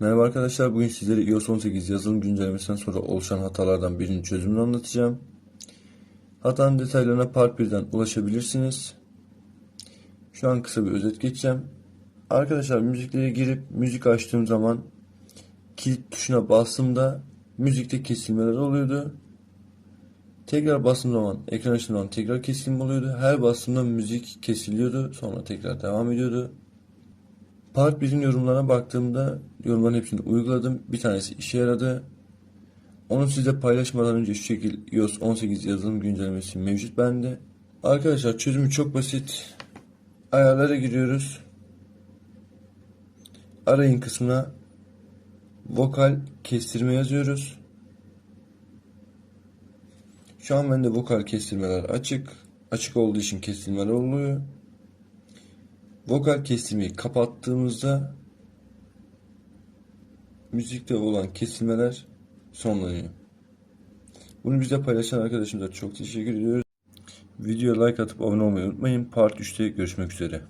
Merhaba arkadaşlar, bugün sizlere iOS 18 yazılım güncellemesinden sonra oluşan hatalardan birinin çözümünü anlatacağım. Hatanın detaylarına Part 1'den ulaşabilirsiniz. Şu an kısa bir özet geçeceğim. Arkadaşlar müziklere girip müzik açtığım zaman kilit tuşuna bastığımda müzikte kesilmeler oluyordu. Tekrar bastığım zaman ekran açtığım tekrar kesilme oluyordu. Her bastığımda müzik kesiliyordu. Sonra tekrar devam ediyordu. Part 1'in yorumlarına baktığımda yorumların hepsini uyguladım. Bir tanesi işe yaradı. Onu size paylaşmadan önce şu şekil iOS 18 yazılım güncellemesi mevcut bende. Arkadaşlar çözümü çok basit. Ayarlara giriyoruz. Arayın kısmına vokal kestirme yazıyoruz. Şu an bende vokal kestirmeler açık. Açık olduğu için kestirmeler oluyor. Vokal kesimi kapattığımızda müzikte olan kesilmeler sonlanıyor. Bunu bize paylaşan arkadaşımıza çok teşekkür ediyoruz. Videoya like atıp abone olmayı unutmayın. Part 3'te görüşmek üzere.